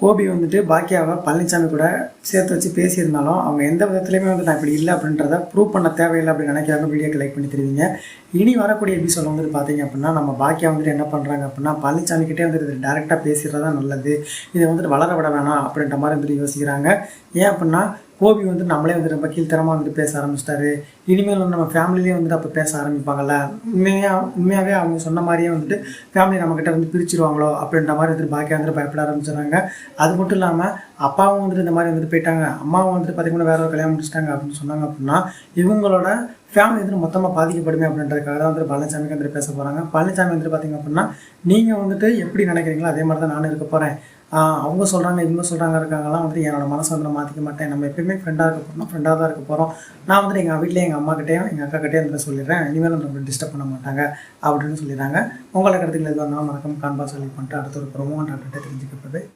கோபி வந்துட்டு பாக்கியாவை பழனிசாமி கூட சேர்த்து வச்சு பேசியிருந்தாலும் அவங்க எந்த விதத்துலையுமே வந்து நான் இப்படி இல்லை அப்படின்றத ப்ரூவ் பண்ண தேவையில்லை அப்படின்னு நினைக்கிறாங்க வீடியோக்கு லைக் பண்ணி தெரிவிங்க. இனி வரக்கூடிய எபிசோட் வந்துட்டு பார்த்தீங்க அப்படின்னா நம்ம பாக்கியா வந்துட்டு என்ன பண்ணுறாங்க அப்படின்னா பழனிசாமி கிட்டே வந்துட்டு டேரெக்டாக பேசிடுறதா நல்லது. இதை வந்துட்டு வளர விட வேணாம் அப்படின்ற மாதிரி வந்துட்டு யோசிக்கிறாங்க. ஏன் அப்படின்னா கோபி வந்து நம்மளே வந்து ரொம்ப கீழ்த்தரமாக வந்துட்டு பேச ஆரம்பிச்சிட்டாரு. இனிமேல் வந்து நம்ம ஃபேமிலிலேயே வந்துட்டு அப்போ பேச ஆரம்பிப்பாங்கல்ல? உண்மையாக உண்மையாகவே அவங்க சொன்ன மாதிரியே வந்துட்டு ஃபேமிலி நம்மக்கிட்ட வந்து பிரிச்சிருவாங்களோ அப்படின்ற மாதிரி வந்துட்டு பாக்கியா வந்துட்டு பயப்பட ஆரம்பிச்சிடுறாங்க. அது மட்டும் இல்லாமல் அப்பாவும் வந்துட்டு இந்த மாதிரி வந்துட்டு போயிட்டாங்க. அம்மாவும் வந்துட்டு பார்த்தீங்கன்னா வேற ஒரு கல்யாணம் முடிச்சிட்டாங்க அப்படின்னு சொன்னாங்க அப்படின்னா இவங்களோட ஃபேமிலி வந்துட்டு மொத்தமாக பாதிக்கப்படுமே அப்படின்றதுக்காக தான் வந்துட்டு பழனிசாமிக்கு வந்துட்டு பேச போகிறாங்க பழனிசாமி வந்துட்டு பார்த்திங்க அப்படின்னா நீங்கள் வந்துட்டு எப்படி நினைக்கிறீங்களோ அதே மாதிரி தான் நானும் இருக்க போகிறேன் அவங்க சொல்கிறாங்க இவங்க சொல்கிறாங்க இருக்காங்கலாம் வந்துட்டு என்னோட மனசை வந்து மாற்றிக்க மாட்டேன். நம்ம எப்பயுமே ஃப்ரெண்டாக இருக்க போகிறோம் ஃப்ரெண்டாக தான் இருக்க போகிறோம் நான் வந்துட்டு எங்கள் வீட்டில் எங்கள் அம்மாக்கிட்டேயும் எங்கள் அக்காக்கிட்டே வந்து சொல்லிடுறேன். இனிமேல் நம்ம டிஸ்டர்ப் பண்ண மாட்டாங்க அப்படின்னு சொல்லிடுறாங்க. உங்களுக்கு கருத்துக்கள் எதுவாக இருந்தாலும் மறக்காம காண்பா சொல்லி பண்ணிட்டு அடுத்த ஒரு ப்ரொமோ டாக்டர்கிட்ட தெரிஞ்சுக்கிறது